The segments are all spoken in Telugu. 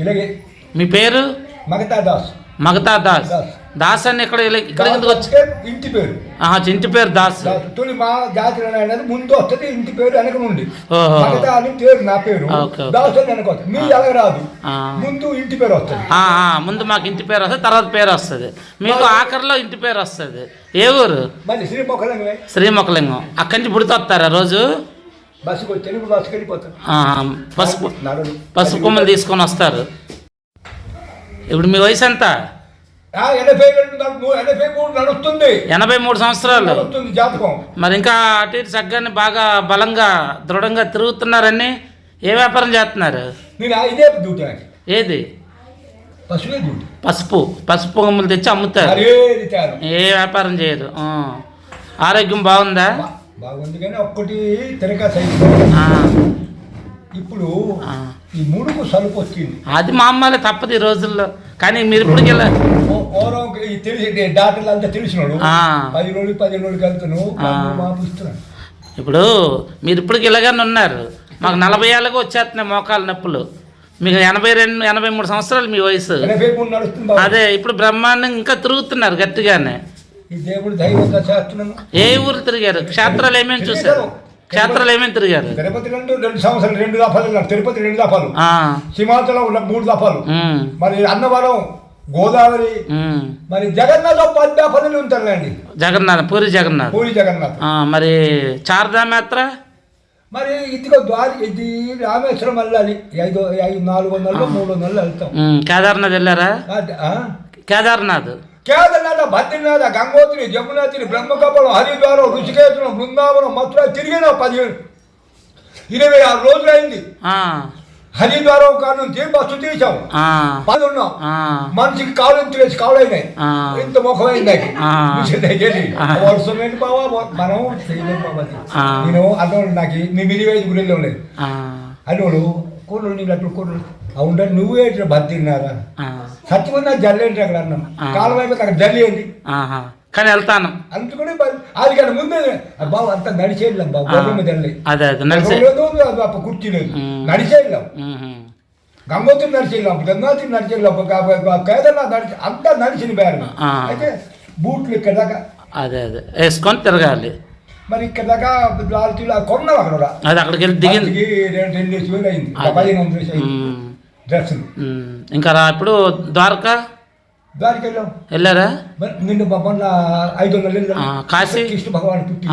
ఇలాగే మీ పేరు? మగతా దాస్. మగతా దాస్. దాస్. అని ఇక్కడ ఇక్కడ ఇంటి పేరు. ఇంటి పేరు దాస్. తొలి మా జాతి అనేది ముందు వస్తుంది ఇంటి పేరు వెనక నుండి. మగతా అని పేరు నా పేరు. దాస్ అని వెనక వస్తుంది. మీ ఎలాగ రాదు. ముందు ఇంటి పేరు వస్తుంది. ముందు మాకు ఇంటి పేరు వస్తుంది తర్వాత పేరు వస్తుంది. మీకు ఆఖరిలో ఇంటి పేరు వస్తుంది. ఏ ఊరు? మళ్ళీ శ్రీ మొక్కలంగా శ్రీముఖలింగం. అక్కడి నుంచి పుడితే వస్తారా రోజు? బస్సుకు తెలుగు బస్సుకి పసుపు. పసుపు కొమ్మలు తీసుకొని వస్తారు. ఇప్పుడు మీ వయసు ఎంత? ఎనభై మూడు నడుస్తుంది. ఎనభై మూడు సంవత్సరాలు. జాతకం. మరి ఇంకా అటు ఇటు చక్కగానే బాగా బలంగా దృఢంగా తిరుగుతున్నారని ఏ వ్యాపారం చేస్తున్నారు? ఇదే డ్యూటీ ఏది? పసుపు పసుపు కొమ్మలు తెచ్చి అమ్ముతారు. ఏ వ్యాపారం చేయరు. ఆరోగ్యం బాగుందా? బాగుంది కానీ ఒక్కటి తిరగా సైజు. ఇప్పుడు. ఈ ముడుకు సలుపు వచ్చింది. అది మామూలే తప్పదు ఈ రోజుల్లో. కానీ మీరు ఇప్పుడు తెలిసి డాక్టర్లు అంతా తెలిసినాడు. పది రోజులు పది వెళ్తాను ఆ. మాపిస్తున్నాను ఇప్పుడు మీరు ఇప్పటికి ఇలాగానే ఉన్నారు. మాకు నలభై ఏళ్ళకి వచ్చేస్తున్నాయి మోకాలు నొప్పులు. మీకు ఎనభై రెండు ఎనభై మూడు సంవత్సరాలు మీ వయసు. అదే ఇప్పుడు బ్రహ్మాండంగా ఇంకా తిరుగుతున్నారు గట్టిగానే. ఈ దేవుడు దైవంగా చేస్తున్నాను ఏ ఊరు తిరిగారు? క్షేత్రాలు ఏమేమి చూశారు? క్షేత్రాలు ఏమేమి తిరిగారు? తిరుపతి రెండు రెండు సంవత్సరాలు రెండు వెళ్ళాను. తిరుపతి రెండు దఫాలు. ఆ, సింహాచలం ఉన్న మూడు ఉమ్, మరి అన్నవరం గోదావరి. మరి జగన్నాథ్ పది దఫాలు ఉంటారులేండి. జగన్నాథ్ పూరి జగన్నాథ్. పూరి జగన్నాథ్. మరి చార్ధామ్ యాత్ర మరి ఇదిగో ద్వారి ఇది రామేశ్వరం వెళ్ళాలి. ఐదు ఐదు నాలుగు వందలు మూడు వందలు వెళ్తాం. కేదార్నాథ్ వెళ్ళారా? కేదార్నాథ్. కేదార్నాథ బద్రీనాథ గంగోత్రి జమునాత్రి బ్రహ్మకపలం హరిద్వారం ఋషికేశ్వరం బృందావనం మథుర తిరిగిన పదిహేను ఇరవై ఆరు రోజులు అయింది హరిద్వారం కాను బస్సు తీసాం ఆ, పది ఉన్నాం ఆ, మనిషికి కాలు ఎత్తు వేసి కాలు అయినాయి. ఇంత ముఖం అయింది నాకు. ఆ. మిషన్ దగ్గరికి. ఆ. వర్షం ఏంటి బావా మనం. నేను అన్నోడు నాకు ఇరవై ఐదు గురిలో లేదు అన్నోడు కూరలు నీళ్ళు అట్లు కూరలు అవుంటే నువ్వే ఇట్లా బతిన్నారా సత్యమన్నా జల్లి ఏంటి అక్కడ అన్నాం. కాలం అయిపోతే అక్కడ జల్లి ఏంటి. కానీ వెళ్తాను. అందుకనే అది కానీ ముందే బాబు అంతా నడిచేళ్ళాం బాబు అదే అదే నడిచే. కుర్చీ లేదు. ఉహుం. గంగోత్రి నడిచేళ్ళాం గంగోత్రి నడిచేళ్ళాం కేదార్నాథ్ నడిచి అంతా నడిచిన బేరం. అయితే బూట్లు ఇక్కడ దాకా. అదే అదే. వేసుకొని తిరగాలి. మరి ఇక్కడ దాకా లాల్చీలు కొన్నాం అక్కడ కూడా. అది అక్కడికి వెళ్ళి దిగింది. రెండు వేసి వేలు అయింది. పదిహేను వందలు వేసి అయింది. డ్రెస్సులు. ఇంకా రా ఇప్పుడు ద్వారకా? దానికి వెళ్ళాం. వెళ్ళారా? మరి నిన్న మొన్న ఐదు వందలు వెళ్ళాం కాశీ? కృష్ణ భగవాన్ పుట్టి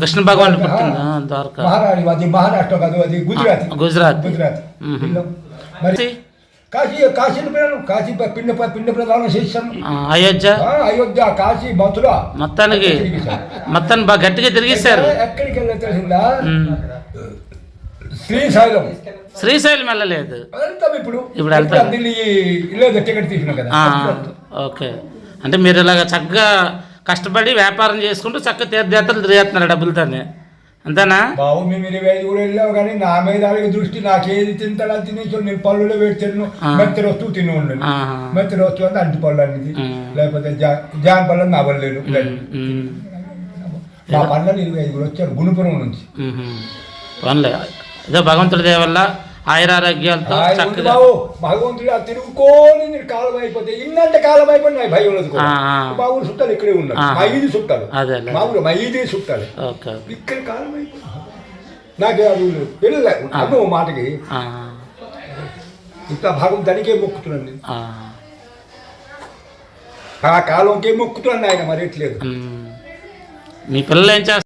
కృష్ణ భగవాన్ పుట్టింది? ద్వారకా. మహారాణి అది మహారాష్ట్ర కాదు అది గుజరాత్. గుజరాత్. గుజరాత్. వెళ్ళాం. మరి కాశీ కాశీని పోయాను కాశీ పిండ పిండ ప్రదానం చేశాను అయోధ్య. అయోధ్య కాశీ మథుర. మొత్తానికి మొత్తాన్ని బాగా గట్టిగా తిరిగిస్తారు ఎక్కడికి వెళ్ళా తెలిసిందా. శ్రీశైలం. శ్రీశైలం వెళ్ళలేదు. వెళ్తాం ఇప్పుడు. ఇప్పుడు వెళ్తాం. ఢిల్లీ లేదు టికెట్ తీసినా కదా. ఓకే. అంటే మీరు ఇలాగ చక్కగా కష్టపడి వ్యాపారం చేసుకుంటూ చక్కగా తీర్థయాత్రలు తిరిగేస్తున్నారు డబ్బులతోనే. అంతేనా? బాబు మేము ఇరవై ఐదు కూడా వెళ్ళాము కానీ నా మీద దృష్టి నాకేది తింటాడా తినేసి నేను పళ్ళులో ఆ. మెత్తర వస్తువు తిని ఉండను. మెత్తర వస్తువు అంటే అంటి పళ్ళు అనేది. లేకపోతే జా- జాన్ పళ్ళు నా ఉమ్, మా పళ్ళని ఇరవై ఐదు కూడా వచ్చారు గుణపురం నుంచి. పోన్లే ఏదో భగవంతుడి వల్ల ఆయురారోగ్యాలతో చక్కగా భగవంతుడు ఆ తిరుగుకోని నేను కాలం అయిపోతే ఇన్నంటే కాలం అయిపోయి నాకు భయం ఉండదు. మా ఊరు చుట్టాలు ఇక్కడే ఉన్నారు. ఆ. మా చుట్టాలు. మా ఊరు మా చుట్టాలు. ఇక్కడ కాలం అయిపోయింది నాకు అది వెళ్ళలే. అన్న మాటకి. ఇంత భాగం దానికే మొక్కుతున్నాను నేను. ఆ, కాలంకే మొక్కుతున్నాను ఆయన మరి ఎట్లేదు. మీ పిల్లలు ఏం చేస్తారు